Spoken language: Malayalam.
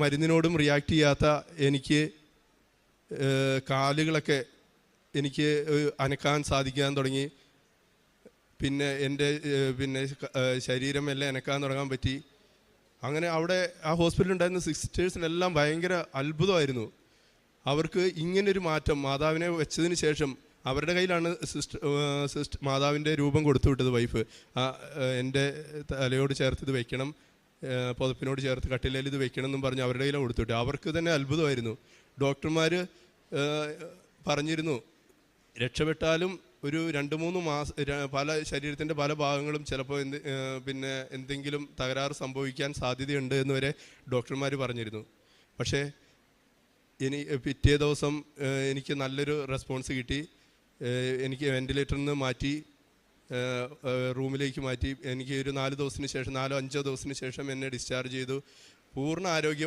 മരുന്നിനോടും റിയാക്ട് ചെയ്യാത്ത എനിക്ക് കാലുകളൊക്കെ എനിക്ക് അനക്കാൻ സാധിക്കാൻ തുടങ്ങി. പിന്നെ എന്റെ പിന്നെ ശരീരമെല്ലാം അനക്കാൻ തുടങ്ങാൻ പറ്റി. അങ്ങനെ അവിടെ ആ ഹോസ്പിറ്റലിൽ ഉണ്ടായിരുന്ന സിസ്റ്റേഴ്സിനെല്ലാം ഭയങ്കര അത്ഭുതമായിരുന്നു. അവർക്ക് ഇങ്ങനൊരു മാറ്റം മാതാവിനെ വെച്ചതിന് ശേഷം അവരുടെ കയ്യിലാണ് സിസ്റ്റർ സിസ്റ്റർ മാതാവിന്റെ രൂപം കൊടുത്തു വിട്ടത് വൈഫ് എന്റെ തലയോട് ചേർത്ത് ഇത് വെക്കണം. ഏഹ്, പുതപ്പിനോട് ചേർത്ത് കട്ടിലേൽ ഇത് വെക്കണമെന്നും പറഞ്ഞ് അവരുടെ കയ്യിലാണ് കൊടുത്തിട്ട് അവർക്ക് തന്നെ അത്ഭുതമായിരുന്നു. ഡോക്ടർമാർ പറഞ്ഞിരുന്നു രക്ഷപ്പെട്ടാലും ഒരു രണ്ട് മൂന്ന് മാസം പല ശരീരത്തിന്റെ പല ഭാഗങ്ങളും ചിലപ്പോൾ എന്ത് പിന്നെ എന്തെങ്കിലും തകരാറ് സംഭവിക്കാൻ സാധ്യതയുണ്ട് എന്ന് വരെ ഡോക്ടർമാർ പറഞ്ഞിരുന്നു. പക്ഷേ ഇനി പിറ്റേ ദിവസം എനിക്ക് നല്ലൊരു റെസ്പോൺസ് കിട്ടി. എനിക്ക് വെന്റിലേറ്ററിൽ നിന്ന് മാറ്റി റൂമിലേക്ക് മാറ്റി. എനിക്ക് ഒരു നാല് ദിവസത്തിന് ശേഷം നാലോ അഞ്ചോ ദിവസത്തിന് ശേഷം എന്നെ ഡിസ്ചാർജ് ചെയ്തു. പൂർണ ആരോഗ്യം